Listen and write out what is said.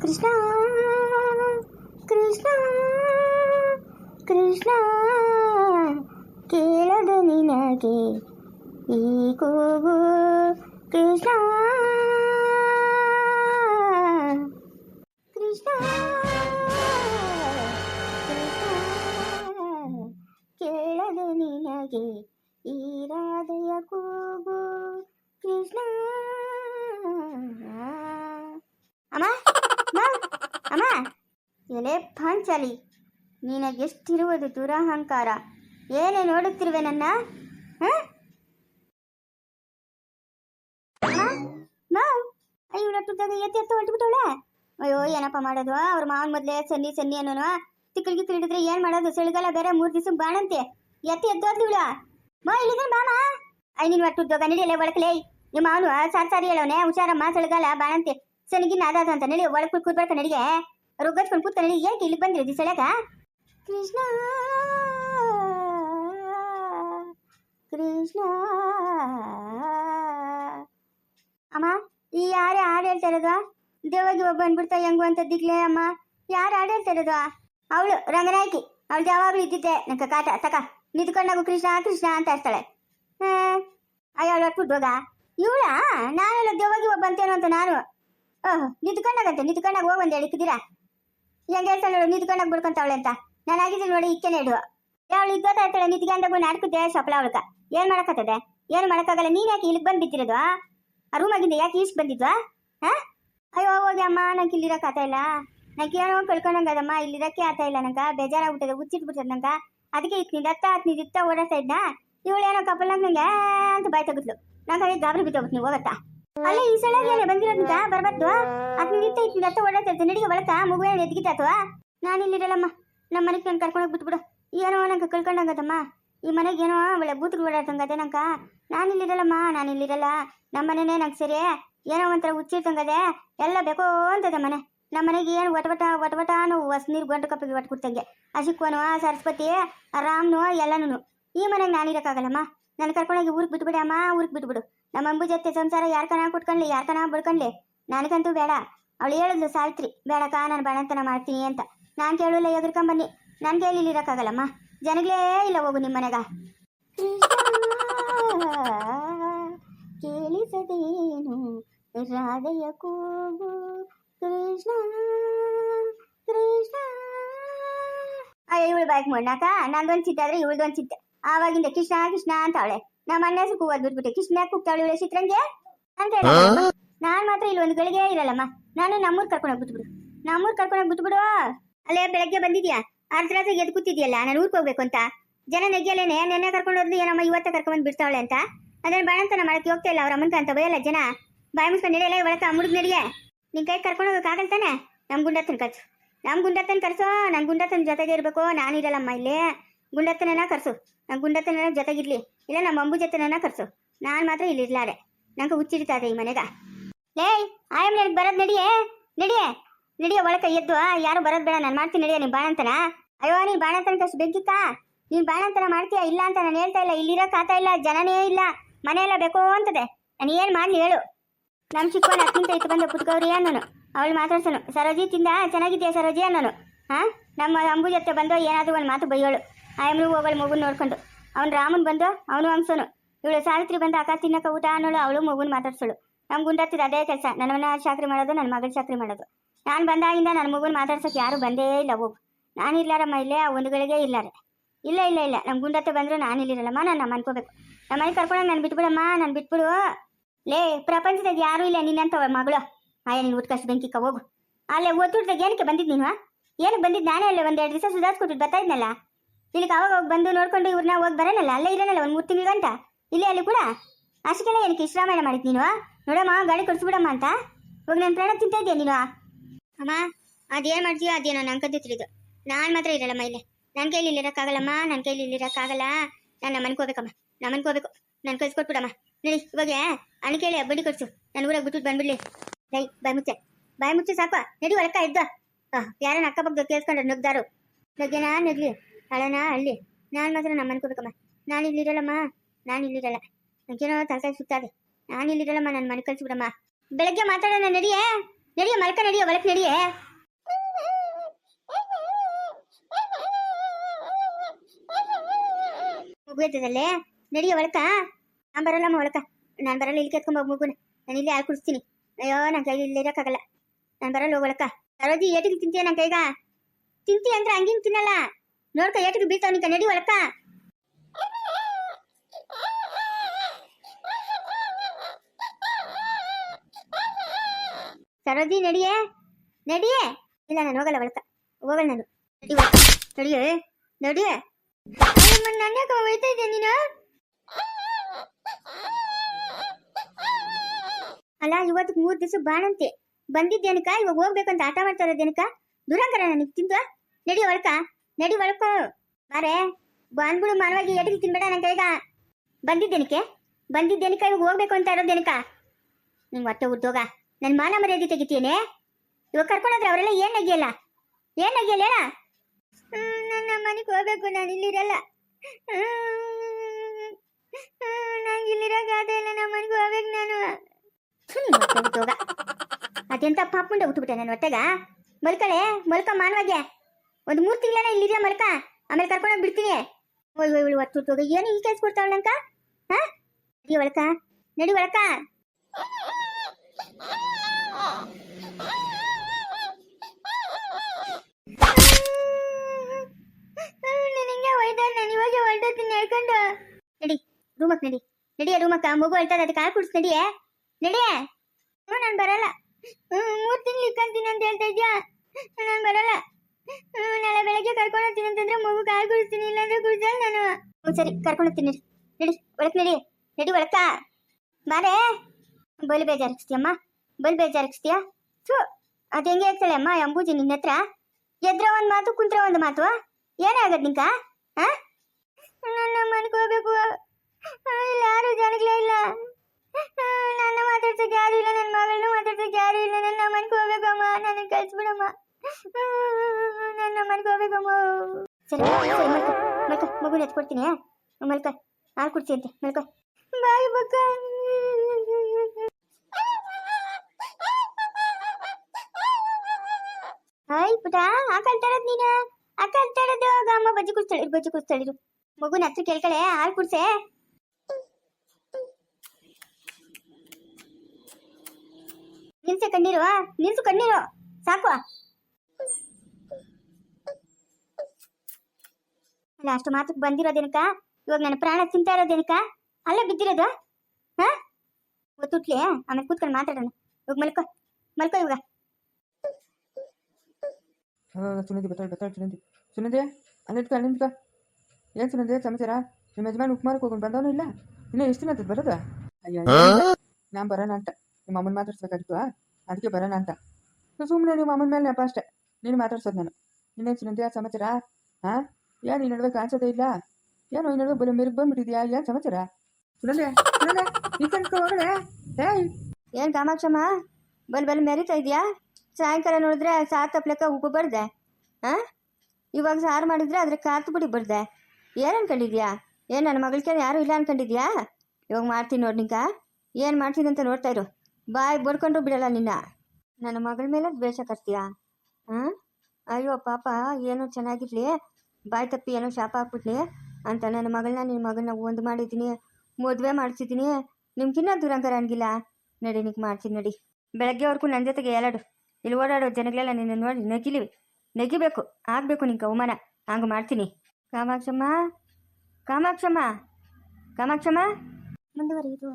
ಕೃಷ್ಣ ಕೃಷ್ಣ ಕೃಷ್ಣ ಕೇಳದ ನಿನಗೆ ಈ ಕೂಗು ಕೃಷ್ಣ ಕೃಷ್ಣ ಎಲೆ ಪಾಂಚಾಲಿ. ನಿನಗೆಷ್ಟಿರುವುದು ದುರಹಂಕಾರ? ಏನೇ ನೋಡುತ್ತಿರುವೆ ನನ್ನ? ಎತ್ತಿ ಎತ್ತ ಹೊರಟ್ಬಿಟ್ಟವಳೆ? ಅಯ್ಯೋ, ಏನಪ್ಪ ಮಾಡೋದು? ಅವ್ರ ಮಾವನ ಮೊದ್ಲೇ ಸನ್ನಿ ಸನ್ನಿ ಅನ್ನೋನು. ತಿಕ್ಕಳಿಗೆ ತಿಳಿದ್ರೆ ಏನ್ ಮಾಡೋದು? ಚಳಿಗಾಲ ಬೇರೆ ಮೂರ್ ದಿವಸ ಬಾಣಂತೆ. ಎತ್ತಿ ಎದ್ದೋದ್ಲು ಇವಳು. ಮಾ ಇಲ್ಲಿಗೆ ಬಾಮ ಅಯ್ಯ ನೀನು ಒಟ್ಟುದ್ದಾಗ ನಡಿಯಲ್ಲ ಒಳಕಲೇ ನಿಮ್ಮ ಅವನು ಸಾರ್ ಸಾರಿ ಹೇಳವನೆ. ಹುಷಾರಮ್ಮ ಚಳಿಗಾಲ ಬಾಣಂತೆ. ಸನಿಗಿನ ಅದಾದ ಅಂತ ನಡಿ ಒಳಕ್ ಕೂತ್ಬಾರ್ಕ ನಡಿಗೆ. ರುಗ್ಗಚ್ಕೊಂಡು ಕೂತ್ಕೊಂಡು ನಡಿ ಏಕೆ ಇಲ್ಲಿಗೆ ಬಂದಿರಿ ಸೆಳಗ? ಕೃಷ್ಣ. ಕೃಷ್ಣ. ಅಮ್ಮ, ಈ ಯಾರೇ ಹಾಡು ಹೇಳ್ತಾ ಇರೋದು? ದೇವಾಗಿ ಒಬ್ಬ ಬಂದ್ಬಿಡ್ತಾ ಹೆಂಗು ಅಂತ ದಿಗ್ಲೇ ಅಮ್ಮ. ಯಾರು ಹಾಡು ಹೇಳ್ತಾ ಇರೋದು? ಅವಳು ರಂಗನಾಯ್ಕಿ. ಅವಳು ಯಾವಾಗಲೂ ಇದ್ದಿದ್ದೆ. ನಂಗೆ ಕಾಟ, ತಕ. ನಿಂತ್ಕೊಂಡಾಗು ಕೃಷ್ಣ ಕೃಷ್ಣ ಅಂತ ಇರ್ತಾಳೆ ಅಯ್ಯ, ಅವಳು ಹೋಗ? ಇವಳ? ನಾನೆಲ್ಲ ದೇವಾಗಿ ಒಬ್ಬ ಅಂತೇನು ಅಂತ ನಾನು. ಓಹ್, ನಿಂತ್ಕೊಂಡಾಗಂತೆ, ನಿಂತ್ಕೊಂಡಾಗ ಹೋಗಂದು ಹೇಳಿಕ್ಕಿದ್ದೀರಾ? ಹೆಂಗೆ ಹೇಳ್ತಾಳೆ ನಿಂತ್ಕೊಂಡಾಗ ಬಿಡ್ಕೊಂತಾವಳೆ ಅಂತ. ನಾನು ಆಗಿದ್ದೀನಿ ನೋಡಿ ಇಕ್ಕೇನೆ ಯಾವ್ಳು ಅವಳು ಇದ್ದೋತಾ ಇರ್ತಾಳೆ ನಿಂತ್ಕೊಂಡಾಗು ನಾಡ್ಕುದ್ದೆ ಸೊಪ್ಪಳ ಅವಳಕ ಏನ್ ಮಾಡಕತ್ತದೆ? ಏನು ಮಾಡಕ್ಕಾಗಲ್ಲ, ನೀನ್ ಯಾಕೆ ಇಲ್ಲಿಗೆ ಬಂದು ಬಿದ್ದಿರೋದು ಆ ರೂಮಾಗಿಂದ ಯಾಕೆ ಈಸ್ಟ್ ಬಂದಿದ್ವಾ ಹಾ ಅಯ್ಯೋ, ಹೋಗಿ ಅಮ್ಮ, ನಂಗೆ ಇಲ್ಲಿರಕ್ ಆತ ಇಲ್ಲ. ನಂಗೆ ಏನೋ ಕಳ್ಕೊಂಡಂಗದಮ್ಮ ಇಲ್ಲಿರಕ್ಕೆ ಆತ ಇಲ್ಲ ನಂಗ. ಬೇಜಾರಾಗ್ಬಿಟ್ಟದೆ ಹುಚ್ಚಿಟ್ಬಿಟ್ಟದ ನಂಗ. ಅದಕ್ಕೆ ಇತ್ ನಿಂದತ್ತ ಅತ್ ಇತ್ತ ಓಡಾಡ್ತಾ ಇದ್ನ? ಇವಳು ಏನೋ ಕಪಲ್ ನಂಗೆ ಅಂತ ಬಾಯ್ ತೆಗಿದ್ಲು. ನಂಗೆ ಗಾಬರಿ ಬಿದ್ದೋಗ್ತು ನೀವು ಹೋಗತ್ತಾ? ಅಲ್ಲೇ ಈ ಸಲ ಏನೇ ಬಂದಿರೋದ್ನಿಂದ ಬರ್ಬಾರ್ದು. ಅದ್ ನಿಂತ ಇತ್ ಅತ್ತ ಓಡಾಡ್ತಾ ನಡಿಗೆ ಒಳಕ ಮಗು ಏನು ಎದ್ಗಿತ್ತಾತವ ನಾನು ಇಲ್ಲಿರಲ್ಲಮ್ಮ ನಮ್ಮ ಮನೆಗೆ ನಾನು ಕರ್ಕೊಂಡೋಗಿ ಬಿಟ್ಬಿಡು. ಏನೋ ನಂಗೆ ಕಳ್ಕೊಂಡಂಗದಮ್ಮ. ಈ ಮನೆಗೆ ಏನೋ ಒಳ್ಳೆ ಬೂತ್ಗಳು ಓಡಾಡ್ತಂಗದೆ ನಂಗ. ನಾನು ಇಲ್ಲಿರಲ್ಲಮ್ಮ, ನಾನು ಇಲ್ಲಿರಲ್ಲ. ನಮ್ಮ ಮನೆನೇ ನಂಗೆ ಸರಿ. ಏನೋ ಒಂಥರ ಹುಚ್ಚಿರ್ತಂಗದೆ ಎಲ್ಲ ಬೇಕೋ ಅಂತದೆ ಮನೆ. ನಮ್ಮ ಮನೆಗೆ ಏನು ಒಟವಟ ಒಟವಟ ನೋವು ಹೊಸ ನೀರು ಗಂಟು ಕಪ್ಪಿಗೆ ಒಟ್ಟು ಕೊಡ್ತಂಗೆ. ಅಶಿಕ್ವನು ಸರಸ್ವತಿ, ರಾಮ್ನು ಎಲ್ಲನೂ ಈ ಮನೆಗೆ ನಾನು ಇರೋಕ್ಕಾಗಲ್ಲಮ್ಮ. ನಾನು ಕರ್ಕೊಂಡೋಗಿ ಊರಿಗೆ ಬಿಟ್ಬಿಡಿ ಅಮ್ಮ, ಊರಿಗೆ ಬಿಟ್ಬಿಡು. ನಮ್ಮ ಅಂಬು ಜೊತೆ ಸಂಸಾರ ಯಾರ್ಕನ ಕುಟ್ಕೊಂಡ್ಲಿ, ಯಾರ್ಕನ ಬಡ್ಕೊಂಡ್ಲಿ? ನನಗಂತೂ ಬೇಡ. ಅವಳು ಹೇಳಿದ್ಲು, ಸಾವಿತ್ರಿ, ಬೇಡಕ್ಕ, ನಾನು ಬಣಂತನ ಮಾಡ್ತೀನಿ ಅಂತ. ನಾನು ಕೇಳಲ್ಲ ಎದುರ್ಕೊಂಬನ್ನಿ ಕೈಲಿ ಇರೋಕ್ಕಾಗಲ್ಲಮ್ಮ? ಜನಗಳೇ ಇಲ್ಲ ಹೋಗು ನಿಮ್ಮ ಮನೆಗ ಕೇಳಿಸದೇನು? ರಾಧೆಯ ಕೂಗು. ಕೃಷ್ಣ ಕೃಷ್ಣ. ಅಯ್ಯ, ಇವಳು ಬೈಕ್ ಮಾಡ್ನಾಕ ನಂದೊಂದು ಚಿತ್ತ ಆದ್ರೆ ಇವಳ್ದೊಂದು ಚಿತ್ತ. ಆವಾಗಿಂದ ಕೃಷ್ಣ ಕೃಷ್ಣ ಅಂತ ಅವಳೆ. ನಮ್ಮ ಅಣ್ಣ ಕೂಗೋದ್ ಬಿಟ್ಬಿಟ್ಟೆ. ಕೃಷ್ಣ ಕುಕ್ತಾಳು ಇವಳೆ ಚಿತ್ರಂಗೆ ಅಂತ ನಾನ್ ಮಾತ್ರ ಇಲ್ಲಿ ಒಂದು ಗಳಿಗೆ ಇರಲ್ಲಮ್ಮ. ನಾನು ನಮ್ಮೂರ್ ಕರ್ಕೊಂಡು ಹೋಗ್ಬಿಟ್ಬಿಡು ನಮ್ಮೂರ್ ಕರ್ಕೊಂಡು ಹೋಗ್ಬಿಟ್ಬಿಡು ಅಲ್ಲೇ ಬೆಳಗ್ಗೆ ಬಂದಿದ್ಯಾ? ಅರ್ಧ ರಾತ್ರಿ ಎದ್ದು ಕೂತಿದ್ಯಲ್ಲ ನಾನು ಊರ್ಗೆ ಹೋಗ್ಬೇಕು ಅಂತ. ಜನ ನೆಗ್ಯಲೇನೆ ನೆನ್ನೆ ಕರ್ಕೊಂಡು ಹೋದ್ಲು ಏನಮ್ಮ ಇವತ್ತ ಕರ್ಕೊಂಡ್ ಬಿಡ್ತಾವಳೆ ಅಂತ. ಅದನ್ನ ಬಾಣಂತನ ಮಾಡಕ್ಕೆ ಹೋಗ್ತಾ ಇಲ್ಲ ಅವ್ರ ಅಮ್ಮನ್ಕ ಅಂತ ಬಯಲ್ಲ ಜನ. ಬಾಯಿ ಮುಸ್ಕೊಂಡು ನಡೆಯಲ್ಲ ಒಳಕ ಮುಡುಗ್ ನಡಿಗೆ ನಿನ್ ಕೈ ಕರ್ಕೊಂಡು ಹೋಗಕ್ಕಾಗಲ್ ತಾನೆ? ನಮ್ ಗುಂಡತ್ತನ ಕರ್ಸು. ನಮ್ ಗುಂಡತ್ತನ ಕರ್ಸೋ ನನ್ ಗುಂಡತ್ತನ ಜೊತೆಗೆ ಇರ್ಬೇಕು. ನಾನು ಇರಲ್ಲಮ್ಮ ಇಲ್ಲಿ. ಗುಂಡತ್ತನ ಕರ್ಸು. ನನ್ ಗುಂಡತ್ತನ ಜೊತೆಗಿರ್ಲಿ. ಇಲ್ಲ, ನಮ್ಮ ಅಂಬು ಜೊತೆನ ಕರ್ಸು. ನಾನ್ ಮಾತ್ರ ಇಲ್ಲಿ ಇರ್ಲಾರೆ ನಂಗೆ ಹುಚ್ಚಿಡ್ತಾದೆ ಈ ಮನೆಗ. ಲೇ ಆಯಮ್ ನನಗೆ ಬರೋದ್ ನಡಿಯೇ? ನಡಿಯೇ? ನಡಿಯ ಒಳಕ ಎದ್ದು ಯಾರು ಬರೋದ್ ಬೇಡ, ನಾನು ಮಾಡ್ತೀನಿ ನಡಿಯ ನೀನ್ ಬಾಣಂತನ? ಅಯ್ಯೋ, ನೀನ್ ಬಾಣಂತನ ಕಷ್ಟು ಬೆಂಕಿಕ್ಕ? ನೀನ್ ಬಾಣಂತನ ಮಾಡ್ತೀಯಾ ಇಲ್ಲ ಅಂತ ನಾನು ಹೇಳ್ತಾ ಇಲ್ಲ. ಇಲ್ಲಿರೋ ಕಾತ ಇಲ್ಲ, ಜನನೇ ಇಲ್ಲ. ಮನೆ ಎಲ್ಲ ಬೇಕೋ ಅಂತದೆ. ನಾನು ಏನ್ ಮಾಡ್ಲಿ ಹೇಳು. ನಮ್ ಚಿಕ್ಕವನ ಅತ್ತಿಂತ ಇತ್ತು ಬಂದು ಪುಟ್ಕವ್ರಿ ಅನ್ನೋನು. ಅವಳು ಮಾತಾಡ್ಸೋನು. ಸರೋಜಿ ತಿಂದ ಚೆನ್ನಾಗಿದ್ಯಾ ಸರೋಜಿ? ಅನ್ನೋನು. ಹಾ ನಮ್ಮ ಅಂಬು ಜೊತೆ ಬಂದು ಏನಾದ್ರು ಒಂದು ಮಾತು ಬೈಯೋಳು. ಆಯಮ್ರು ಹೋಗಳು ಮಗು ನೋಡ್ಕೊಂಡು. ಅವ್ನು ರಾಮನ್ ಬಂದು, ಅವನು ಹಂಸನು. ಇವಳು ಸಾವಿತ್ರಿ ಬಂದ ಅಕ್ಕ ತಿನ್ನಕ ಊಟ ಅನ್ನೋಳು, ಅವಳು ಮಗುನ್ ಮಾತಾಡ್ಸೋಳು. ನಮ್ ಗುಂಡತ್ತಿದ ಅದೇ ಕೆಲಸ. ನನ್ನವನ್ನ ಚಾಕ್ರಿ ಮಾಡೋದು ನನ್ನ ಮಗಳ ಚಾಕ್ರಿ ಮಾಡೋದು. ನಾನು ಬಂದಾಗಿಂದ ನನ್ನ ಮಗುನ್ ಮಾತಾಡ್ಸೋಕೆ ಯಾರು ಬಂದೇ ಇಲ್ಲ ಹೋಗು ನಾನು ಇಲ್ಲಾರಮ್ಮ ಇಲ್ಲೇ ಒಂದು ಗಳಿಗೆ ಇಲ್ಲಾರೆ ಇಲ್ಲ ಇಲ್ಲ ಇಲ್ಲ. ನಮ್ಮ ಗುಂಡತ್ತೆ ಬಂದ್ರು ನಾನು ಇಲ್ಲಿರಲ್ಲಮ್ಮ, ನಾನು ನಮ್ಮ ಅನ್ಕೋಬೇಕು. ನಮ್ಮ ಮನೆ ಕರ್ಕೊಂಡೋಗಿ ನಾನು ಬಿಟ್ಬಿಡಮ್ಮ, ನಾನು ಬಿಟ್ಬಿಡು. ಲೇ, ಪ್ರಪಂಚದಾಗ ಯಾರೂ ಇಲ್ಲ ನಿನ್ನಂತ ಮಗಳು. ಆಯ ನೀನು ಬೆಂಕಿ ಕ ಹೋಗು. ಅಲ್ಲೇ ಒತ್ತುಡ್ದಾಗ ಏನಕ್ಕೆ ಬಂದಿದ್ದು ನೀನು ಏನಕ್ಕೆ ಬಂದಿದ್ದು ನಾನೇ ಅಲ್ಲೇ ಒಂದೆರಡು ದಿವಸ ಸುಧಾರಿಸ್ಕೊಟ್ಟು ಬರ್ತಾ ಇದ್ನಲ್ಲ? ಇಲ್ಲಿಗೆ ಅವಾಗ ಹೋಗಿ ಬಂದು ನೋಡ್ಕೊಂಡು ಇವ್ರನ್ನ ಹೋಗಿ ಬರೋಣಲ್ಲ ಅಲ್ಲೇ ಇರೋಣಲ್ಲ ಒಂದು ಮೂರು ತಿಂಗಳ ಗಂಟ? ಇಲ್ಲೇ ಅಲ್ಲಿ ಕೂಡ? ಅಷ್ಟಕ್ಕೆಲ್ಲ ಏನಕ್ಕೆ ವಿಶ್ರಾಮಣ ಮಾಡಿದ್ ನೀನು? ನೋಡಮ್ಮ, ಗಾಡಿ ಕೊಡಿಸ್ಬಿಡಮ್ಮ ಅಂತ? ಹೋಗಿ ನನ್ನ ಪ್ರಾಣ ತಿಂತಾ ಇದೆಯಾ ನೀನು? ಅಮ್ಮ, ಅದೇನು ಮಾಡ್ತೀಯೋ ಅದೇನೋ ನಂಗೆ ತಿಳಿದು. ನಾನು ಮಾತ್ರ ಇರಲ್ಲಮ್ಮ ಇಲ್ಲೇ. ನನ್ನ ಕೈಲಿ ಇಲ್ಲಿರೋಕ್ಕಾಗಲ್ಲಮ್ಮ ನನ್ನ ಕೈಲಿ ಇಲ್ಲಿರೋಕ್ಕಾಗಲ್ಲ ನಾನು ನಮ್ಮ ಹೋಗ್ಬೇಕಮ್ಮ ನಮ್ಮನ್ಗೆ ಹೋಗ್ಬೇಕು ನಾನು ಕಳ್ಸ್ಕೊಟ್ಬಿಡಮ್ಮ ನೋಡಿ, ಇವಾಗ ಕೇಳಿ ಬಡ್ಡಿ ಕೊಡ್ಸು. ನಾನು ಊರಾಗ ಬಿಟ್ಬಿಟ್ಟು ಬಂದ್ಬಿಡ್ಲಿ. ರೈ ಬಾಯ್ ಮುಚ್ಚೆ. ಬಾಯ್ ಮುಚ್ಚೆ ಸಾಕು. ನಡಿ ಒಳಕ ಇದ್ದ ಯಾರನ್ನ ಅಕ್ಕಪಕ್ಕ ಕೇಳಿಸ್ಕೊಂಡ್ರೆ, ನುಗ್ದಾರು. ನಗ್ಗೆನಾ, ನಗ್ಲಿ. ಹಳನ ಹಳ್ಳಿ ನಾನು ಮಾತ್ರ ನಮ್ಮ ಅನ್ಕೋಬೇಕಮ್ಮ ನಾನು ಇಲ್ಲಿರಲ್ಲಮ್ಮ ನಾನು ಇಲ್ಲಿರಲ್ಲ ನನಗೇನೋ ತಲೆಕಾಯಿ ಸುತ್ತಾದೆ ನಾನು ಇಲ್ಲಿರಲ್ಲಮ್ಮ ನನ್ನ ಮನೆ ಕಳ್ಸಿಬಿಡಮ್ಮ ಬೆಳಗ್ಗೆ ಮಾತಾಡೋಣ ನಡಿಯೇ ನಡಿಯ ಮಲ್ಕ ನಡಿಯ ಒಳಕ್ ನಡಿಯೇ ಮುಗುತ್ತದಲ್ಲೇ ನಡಿಯ ಒಳಕ ನಾನು ಬರಲ್ಲಮ್ಮ ಒಳಕ ನಾನು ಬರಲ್ಲ ಇಲ್ಲಿ ಕೆತ್ಕೊಂಡ್ ಹೋಗಿ ಮಗುನ ನಾನು ಇಲ್ಲಿ ಹಾಲು ಕುಡಿಸ್ತೀನಿ ಅಯ್ಯೋ ನನ್ನ ಕೈಲಿ ಇಲ್ಲಿ ಇರೋಕ್ಕಾಗಲ್ಲ ನಾನು ಬರಲ್ಲ ಹೋಗ್ ಒಳಕ ಸರೋಜಿ ಏಟಿಗೆ ತಿಂತೀಯ ನನ್ನ ಕೈಗ ತಿಂತಿ ಅಂದ್ರೆ ಹಂಗಿಂಗ್ ತಿನ್ನಲ್ಲ ನೋಡ್ಕ ಏಟಿಗೆ ಬೀಳ್ತಾವ ನಡಿ ಒಳಕ ಸರೋಜಿ, ನಡಿಯೇ? ನಡಿಯೇ? ಇಲ್ಲ, ನಾನು ಹೋಗಲ್ಲ ಒಳಕ ಹೋಗಲ್ಲ ನಾನು. ನಡಿಯೇ? ನಡಿಯೇ? ನನ್ನ ಒಯ್ತಾ ಹೋಯ್ತಾ ಇದ್ದೆ ನೀನು? ಅಲ್ಲ ಇವತ್ತು ಮೂರ್ ದಿವಸ ಬಾಣಂತೆ. ಬಂದಿದ್ದೇನಕ ಇವಾಗ ಹೋಗ್ಬೇಕಂತ ಆಟ ಮಾಡ್ತಾ ಇರೋದೇನಕ ದುರಂಕರ ನನಗೆ ತಿಂದ ನಡಿ ಒಳಕ ನಡಿ ಒಳಕೋ ಬಾರೆ, ಬಂದ್ಬಿಡು ಮಾನವಾಗಿ ಎಟಿಗೆ ತಿನ್ಬೇಡ ನನ್ನ ಕೈಗ. ಬಂದಿದ್ದೇನಕ್ಕೆ? ಬಂದಿದ್ದೇನಕ ಇವಾಗ ಹೋಗ್ಬೇಕು ಅಂತ ಇರೋದೇನಕ ನಿಂಗೆ ಹೊಟ್ಟೆ ಉದ್ಯೋಗ ನನ್ನ ಮಾನ ಮರ್ಯಾದೆ ತೆಗಿತೀಯೇನೆ? ಇವಾಗ ಕರ್ಕೊಂಡೋದ್ರೆ ಅವರೆಲ್ಲ ಏನ್ ನಗಿಯಲ್ಲ? ಏನ್ ನಗಿಯಲ್ಲ ಹೇಳ? ನನ್ನ ಮನೆಗೆ ಹೋಗ್ಬೇಕು, ನಾನು ಇಲ್ಲಿರಲ್ಲ. ನಂಗೆ ಇಲ್ಲಿರೋಕ್ಕಾಗದೇ ಇಲ್ಲ ನಮ್ಮ ಮನೆಗೆ ಹೋಗ್ಬೇಕು ನಾನು. ಉದ್ಯೋಗ ಅದೆಂತ ಪಾಪುಂಡ ಹುಟ್ಟುಬಿಟ್ಟೆ ನನ್ನ ಹೊಟ್ಟೆಗ? ಮಲ್ಕಳೆ, ಮಲ್ಕ ಮಾನವಾಗೆ. ಒಂದು ಮೂರು ತಿಂಗಳನ್ನ ಇಲ್ಲಿದೆ ಮಲ್ಕ? ಆಮೇಲೆ ಕರ್ಕೊಂಡೋಗಿ ಬಿಡ್ತೀನಿ. ಓಯ್ ಓಯ್ ಒಟ್ಟು ಹೋಗಿ. ಏನು ಈ ಕೆಲ್ಸ ಕೊಡ್ತಾವಳ ನಂಕ ಹಾ? ನಡಿ ಒಳಕ. ನಡಿ ಒಳಕ. ನಡಿ, ರೂಮಕ್ ನಡಿ. ನಡಿಯ ರೂಮಕ್ಕ. ಮಗು ಹೇಳ್ತಾರೆ ಅದಕ್ಕೆ ಕಾಲ್ ಕುಡ್ಸ್ ನಡಿಯೇ ನಡಿಯೇ ನಾನು ಬರಲ್ಲ. ಮೂರು ತಿಂಗಳು ಇಕ್ಕಂತೀನಿ ಅಂತ ಹೇಳ್ತಾ ಇದ್ಯಾ? ನಾನು ಬರಲ್ಲ. ನಾಳೆ ಬೆಳಗ್ಗೆ ಕರ್ಕೊಂಡು ಹೋಗ್ತೀನಿ ಅಂತಂದ್ರೆ ಮಗು ಕಾಲು ಗುಡಿಸ್ತೀನಿ ಇಲ್ಲಾಂದ್ರೆ ಕುಡಿಸಲ್ಲ ನಾನು. ಹ್ಞೂ ಸರಿ ಕರ್ಕೊಂಡು ಹೋಗ್ತೀನಿ ನಡಿ. ಒಳಕ್ ನಡಿ. ನಡಿ ಒಳಕ ಬಾರೆ. ಬಲ್ ಬೇಜಾರಿಸ್ತೀಯಮ್ಮ. ಬಲ್ ಬೇಜಾರಿಸ್ತೀಯ? ಥೂ ಅದು ಹೆಂಗೆ ಹೇಳ್ತಾಳೆ ಅಮ್ಮ ಅಂಬೂಜಿ ನಿನ್ನ ಹತ್ರ? ಎದ್ರ ಒಂದು ಮಾತು ಕುಂತ್ರ ಒಂದು ಮಾತು. ಏನೇ ಆಗದ್ ನಿಂಕ? ಆ? ನನ್ನ ಆ, ಇಲ್ಲಿ ಯಾರು ಜನಗಳೇ ಇಲ್ಲ. ನನ್ನ ಮಾತಾಡ್ಸಕ್ಕೆ ಯಾರು ಇಲ್ಲ ನನ್ನ ಮಗಳನ್ನ ಮಾತಾಡ್ಸಕ್ಕೆ ಯಾರು ಇಲ್ಲ. ನನ್ನ ಮನೆಗೆ ಹೋಗ್ಬೇಕಮ್ಮ ನನಗೆ ಕಳ್ಸ್ಬಿಡಮ್ಮ ನನ್ನ ಮಲ್ಕೋಬೇಕು ಸರಿ ಸರಿ, ಮಲ್ಕ ಮಲ್ಕ, ಮಗುನ ಎತ್ಕೊಡ್ತೀನಿ ಮಲ್ಕ, ಹಾಲು ಕುಡ್ಸಿ ಅಂತೆ ಮಲ್ಕ. ಬಾಯಿ ಬಕ್ಕ ಹಾಯ್, ಪುಟ. ನೀನ? ನೀನು ಹಾಕಲ್ತಾರದು ಅಮ್ಮ ಬಜ್ಜಿ ಕುಡ್ಸ್ತಾಳಿರು ಬಜ್ಜಿ ಕುಡ್ಸ್ತಾಳಿರು ಮಗುನ ಹತ್ರ ಕೇಳ್ಕಳೆ, ಹಾಲು ಕುಡ್ಸೆ. ನಿಲ್ಸೆ ಕಣ್ಣೀರು ನಿಲ್ಸು ಕಣ್ಣೀರು. ಸಾಕು. ಅಲ್ಲ, ಅಷ್ಟು ಮಾತಕ್ಕೆ ಬಂದಿರೋದೇನಕ ಇವಾಗ ನನ್ನ ಪ್ರಾಣ ತಿಂತಾ ಇರೋದೇನಕ ಅಲ್ಲೇ ಬಿದ್ದಿರೋದು? ಹಾ? ಗೊತ್ತುಟ್ಲಿ ಆಮೇಲೆ ಕೂತ್ಕೊಂಡು ಮಾತಾಡೋಣ. ಇವಾಗ ಮಲ್ಕೋ. ಮಲ್ಕೋ ಇವಾಗ. ಸುನಂದಿ ಬರ್ತಾಳೆ ಬರ್ತಾಳೆ ಸುನಂದಿ. ಸುನಂದಿ ಅಲ್ಲಿಟ್ಕ ಅಲ್ಲಿಂದ್ಕ ಏನು ಸುನಂದಿ, ಸಮಾಚಾರ? ನಿಮ್ಮ ಯಜಮಾನ್ ಉಪ್ಮಾರಕ್ಕೆ ಹೋಗೋಣ ಬಂದವನು ಇಲ್ಲ? ಇನ್ನೂ ಎಷ್ಟು ದಿನ ಬರೋದು? ಅಯ್ಯೋ ನಾನು ಬರೋಣ ಅಂತ. ನಿಮ್ಮ ಅಮ್ಮನ ಮಾತಾಡ್ಸ್ಬೇಕಾಗಿತ್ತು ಅದಕ್ಕೆ ಬರೋಣ ಅಂತ. ಸುಮ್ಮನೆ ನಿಮ್ಮ ಅಮ್ಮನ ಮೇಲೆ ನೆಪ ಅಷ್ಟೇ. ನೀನು ಮಾತಾಡ್ಸೋದು ನಾನು. ಇನ್ನೇನು ಸುನಂದಿ, ಆ, ಸಮಾಚಾರ? ಹಾಂ ಏನು ಈ ನಡುವೆ ಕಾಣಿಸೋದೇ ಇಲ್ಲ? ಏನೋ ಈ ನಡುವೆ ಬರೀ ಬಂದ್ಬಿಟ್ಟಿದ್ಯಾ? ಏನು ಸಮಾಚಾರ? ಏನ್ ಏನು ಕಾಮಾಕ್ಷಮ್ಮ? ಬಲ್ ಬಲ್ ಮೆರಿತಾ ಇದೆಯಾ? ಸಾಯಂಕಾಲ ನೋಡಿದ್ರೆ ಸಾರು ತಪ್ಲಕ್ಕ ಉಪ್ಪು ಬರ್ದೆ. ಹಾಂ ಇವಾಗ ಸಾರು ಮಾಡಿದ್ರೆ ಅದ್ರ ಕಾತು ಬಿಡಿ ಬರ್ದೆ. ಏನು ಅನ್ಕೊಂಡಿದ್ಯಾ? ಏನು ನನ್ನ ಮಗಳ ಕೇಳಿ ಯಾರೂ ಇಲ್ಲ ಅನ್ಕೊಂಡಿದ್ಯಾ? ಇವಾಗ ಮಾಡ್ತೀನಿ ನೋಡಿ ನಿಂಕ ಏನು ಮಾಡ್ತೀನಿ ಅಂತ ನೋಡ್ತಾ ಇರು. ಬಾಯ್ ಬಡ್ಕೊಂಡ್ರು ಬಿಡಲ್ಲ ನಿನ್ನ. ನನ್ನ ಮಗಳ ಮೇಲೆ ದ್ವೇಷ ಕರ್ತೀಯಾ ಹಾಂ ಅಯ್ಯೋ, ಪಾಪ, ಏನೋ ಚೆನ್ನಾಗಿರ್ಲಿ. ಬಾಯ್ ತಪ್ಪಿ ಏನೋ ಶಾಪ ಹಾಕ್ಬಿಟ್ಲಿ ಅಂತ ನನ್ನ ಮಗಳನ್ನ, ನಿನ್ನ ಮಗಳನ್ನ ಒಂದು ಮಾಡಿದ್ದೀನಿ, ಮದುವೆ ಮಾಡಿಸಿದ್ದೀನಿ. ನಿಮ್ಗಿನ್ನ ದುರಂಕರ ಅನ್ಗಿಲ್ಲ ನಡಿ ನಿಕ್ ಮಾಡ್ತೀನಿ ನಡಿ. ಬೆಳಗ್ಗೆವರೆಗೂ ನನ್ನ ಜೊತೆಗೆ ಎಲ್ಲಾಡು ಇಲ್ಲಿ ಓಡಾಡೋ ಜನಗಳೆಲ್ಲ ನಿನ್ನ ನೋಡಿ ನಗಿಲಿವಿ. ನಗಿಬೇಕು, ಆಗಬೇಕು ನಿಂಗೆ ಅವಮಾನ. ಹಂಗೆ ಮಾಡ್ತೀನಿ. ಕಾಮಾಕ್ಷಮ್ಮ ಕಾಮಾಕ್ಷಮ್ಮ ಕಾಮಾಕ್ಷಮ್ಮ. ಮುಂದುವರಿಯುದು